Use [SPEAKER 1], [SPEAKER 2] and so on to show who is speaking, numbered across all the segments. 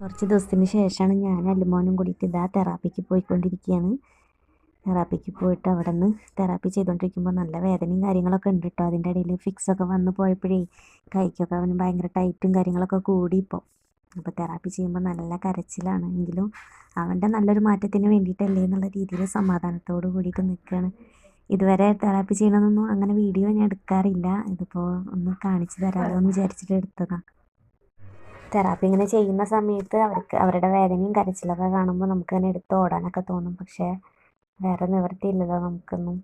[SPEAKER 1] കുറച്ച് ദിവസത്തിന് ശേഷമാണ് ഞാൻ അല്ലുമോനും കൂടിയിട്ട് ഇതാ തെറാപ്പിക്ക് പോയിക്കൊണ്ടിരിക്കുകയാണ് തെറാപ്പിക്ക് പോയിട്ട് അവിടെ നിന്ന് തെറാപ്പി ചെയ്തുകൊണ്ടിരിക്കുമ്പോൾ നല്ല വേദനയും കാര്യങ്ങളൊക്കെ ഉണ്ട് കേട്ടോ അതിന്റെ ഇടയിൽ ഫിക്സൊക്കെ വന്ന് പോയപ്പോഴേ കൈക്കൊക്കെ അവന് ഭയങ്കര ടൈറ്റും കാര്യങ്ങളൊക്കെ കൂടി ഇപ്പോൾ അപ്പോൾ തെറാപ്പി ചെയ്യുമ്പോൾ നല്ല കരച്ചിലാണ്. എങ്കിലും അവന്റെ നല്ലൊരു മാറ്റത്തിന് വേണ്ടിയിട്ടല്ലേ എന്നുള്ള രീതിയിൽ സമാധാനത്തോട് കൂടിയിട്ട് നിൽക്കുകയാണ് ഇതുവരെ തെറാപ്പി ചെയ്യണമെന്നൊന്നും അങ്ങനെ വീഡിയോ ഞാൻ എടുക്കാറില്ല. ഇതിപ്പോൾ ഒന്ന് കാണിച്ചു തരാമല്ലോ എന്ന് വിചാരിച്ചിട്ട് എടുത്തതാണ് തെറാപ്പി ഇങ്ങനെ ചെയ്യുന്ന സമയത്ത് അവർക്ക് അവരുടെ വേദനയും കരച്ചിലൊക്കെ കാണുമ്പോൾ നമുക്ക് തന്നെ എടുത്ത് ഓടാനൊക്കെ തോന്നും. പക്ഷേ വേറെ നിവൃത്തിയില്ലല്ലോ നമുക്കൊന്നും.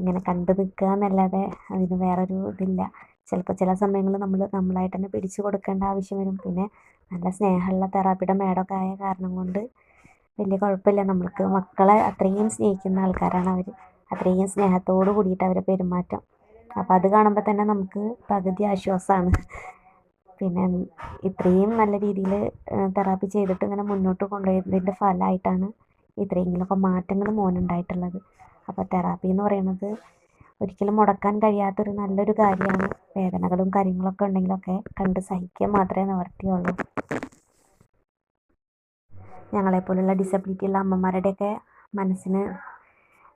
[SPEAKER 1] ഇങ്ങനെ കണ്ടു നിൽക്കുക എന്നല്ലാതെ അതിന് വേറൊരു ഇതില്ല. ചിലപ്പോൾ ചില സമയങ്ങളിൽ നമ്മൾ നമ്മളായിട്ട് തന്നെ പിടിച്ചു കൊടുക്കേണ്ട ആവശ്യം വരും. പിന്നെ നല്ല സ്നേഹമുള്ള തെറാപ്പിയുടെ മേഡമൊക്കെ ആയ കാരണം കൊണ്ട് വലിയ കുഴപ്പമില്ല. നമ്മൾക്ക് മക്കളെ അത്രയും സ്നേഹിക്കുന്ന ആൾക്കാരാണ് അവർ അത്രയും സ്നേഹത്തോട് കൂടിയിട്ട് അവരെ പെരുമാറ്റം. അപ്പോൾ അത് കാണുമ്പോൾ തന്നെ നമുക്ക് പകുതി ആശ്വാസമാണ് പിന്നെ ഇത്രയും നല്ല രീതിയിൽ തെറാപ്പി ചെയ്തിട്ട് ഇങ്ങനെ മുന്നോട്ട് കൊണ്ടുപോയതിന്റെ ഫലമായിട്ടാണ് ഇത്രയെങ്കിലുമൊക്കെ മാറ്റങ്ങൾ മോനുണ്ടായിട്ടുള്ളത്. അപ്പോൾ തെറാപ്പി എന്ന് പറയുന്നത് ഒരിക്കലും മുടക്കാൻ കഴിയാത്തൊരു നല്ലൊരു കാര്യമാണ്. വേദനകളും കാര്യങ്ങളൊക്കെ ഉണ്ടെങ്കിലൊക്കെ കണ്ട് സഹിക്കുക മാത്രമേ നിവർത്തിയുള്ളൂ. ഞങ്ങളെപ്പോലുള്ള ഡിസബിലിറ്റി ഉള്ള അമ്മമാരുടെയൊക്കെ മനസ്സിന്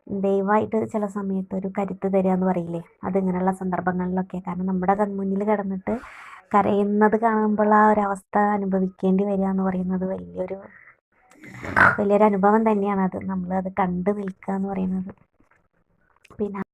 [SPEAKER 1] ദയവായിട്ട് ചില സമയത്ത് ഒരു കരുത്ത് തരിക എന്ന് പറയില്ലേ? അതിങ്ങനെയുള്ള സന്ദർഭങ്ങളിലൊക്കെ. കാരണം നമ്മുടെ കൺമുന്നിൽ കിടന്നിട്ട് കരയുന്നത് കാണുമ്പോൾ ആ ഒരു അവസ്ഥ അനുഭവിക്കേണ്ടി വരിക എന്ന് പറയുന്നത് വലിയൊരു വലിയൊരു അനുഭവം തന്നെയാണ് അത് നമ്മൾ അത് കണ്ടു നിൽക്കുക എന്ന് പറയുന്നത്. പിന്നെ